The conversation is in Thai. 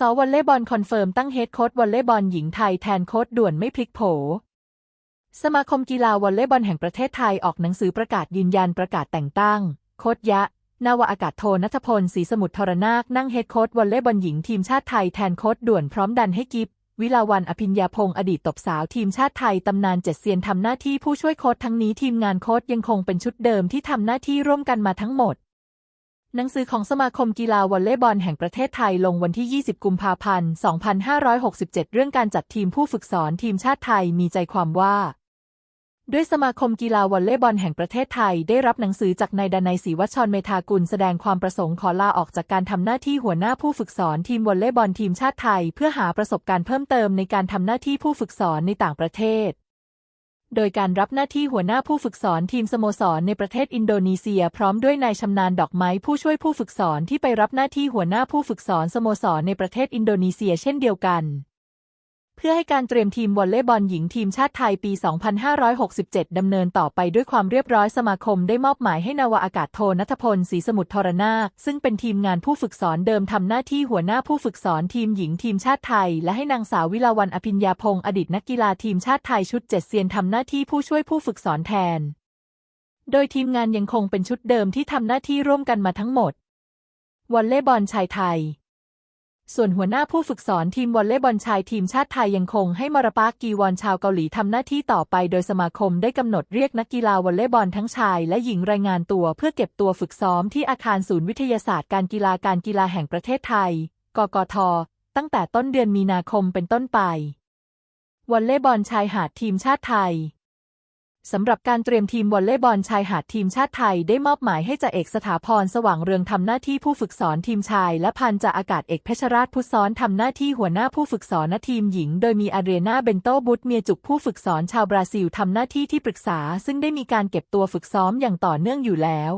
ซอวอลเลย์บอลคอนเฟิร์มตั้งเฮดโค้ชวอลเลย์บอลหญิงไทยแทนโค้ชด่วนไม่พลิกโผ สมาคมกีฬาวอลเลย์บอลแห่งประเทศไทยออกหนังสือประกาศยืนยันประกาศแต่งตั้ง โค้ชยะ นาวาอากาศโทนัทพลศรีสมุทรทรนาคนั่งเฮดโค้ชวอลเลย์บอลหญิงทีมชาติไทยแทนโค้ชด่วนพร้อมดันให้กิฟวิลาวันอภิญญาพงศ์อดีตตบสาวทีมชาติไทยตำนานเจ็ดเซียนทำหน้าที่ผู้ช่วยโค้ชทั้งนี้ทีมงานโค้ชยังคงเป็นชุดเดิมที่ทำหน้าที่ร่วมกันมาทั้งหมด หนังสือของสมาคมกีฬาวอลเลย์บอลแห่งประเทศไทยลงวันที่ 20 กุมภาพันธ์ 2567 เรื่องการจัดทีมผู้ฝึกสอนทีมชาติไทยมีใจความว่า ด้วยสมาคมกีฬาวอลเลย์บอลแห่งประเทศไทยได้รับหนังสือจากนายดนัยศรีวัชรเมธากุลแสดงความประสงค์ขอลาออกจากการทำหน้าที่หัวหน้าผู้ฝึกสอนทีมวอลเลย์บอลทีมชาติไทย เพื่อหาประสบการณ์เพิ่มเติมในการทำหน้าที่ผู้ฝึกสอนในต่างประเทศ โดยการรับหน้าที่หัวหน้าผู้ฝึกสอนทีมสโมสรในประเทศอินโดนีเซีย พร้อมด้วยนายชำนาญดอกไม้ผู้ช่วยผู้ฝึกสอนที่ไปรับหน้าที่หัวหน้าผู้ฝึกสอนสโมสรในประเทศอินโดนีเซียเช่นเดียวกัน เพื่อให้การเตรียมทีมวอลเลย์บอลหญิงทีมชาติไทยปี 2567 ดำเนินต่อไปด้วยความเรียบร้อยสมาคมได้มอบหมายให้นาวาอากาศโทนัทพลศรีสมุทรทรนาซึ่งเป็นทีมงานผู้ฝึกสอนเดิมทำหน้าที่หัวหน้าผู้ฝึกสอนทีมหญิงทีมชาติไทย และให้นางสาววิลาวันอภิญญาพงศ์อดีตนักกีฬาทีมชาติไทยชุดเจ็ดเซียนทำหน้าที่ผู้ช่วยผู้ฝึกสอนแทน โดยทีมงานยังคงเป็นชุดเดิมที่ทำหน้าที่ร่วมกันมาทั้งหมดวอลเลย์บอลชายไทย ส่วนหัวหน้าผู้ฝึกสอนทีมวอลเลย์บอลชายทีมชาติไทยยังคงให้มารปากีวอนชาวเกาหลีทำหน้าที่ต่อไปโดยสมาคมได้กำหนดเรียกนักกีฬาวอลเลย์บอลทั้งชายและหญิงรายงานตัวเพื่อเก็บตัวฝึกซ้อมที่อาคารศูนย์วิทยาศาสตร์การกีฬาการกีฬาแห่งประเทศไทย กกท ตั้งแต่ต้นเดือนมีนาคมเป็นต้นไปวอลเลย์บอลชายหาดทีมชาติไทย สำหรับการเตรียมทีมวอลเลย์บอลชายหาดทีมชาติไทยได้มอบหมายให้จ่าเอกสถาพรสว่างเรืองทำหน้าที่ผู้ฝึกสอนทีมชาย และพันจ่าอากาศเอกเพชรราชพุทธซ้อนทำหน้าที่หัวหน้าผู้ฝึกสอนทีมหญิง โดยมีอาเดรียนาเบนโตบุตเมียจุกผู้ฝึกสอนชาวบราซิลทำหน้าที่ที่ปรึกษา ซึ่งได้มีการเก็บตัวฝึกซ้อมอย่างต่อเนื่องอยู่แล้ว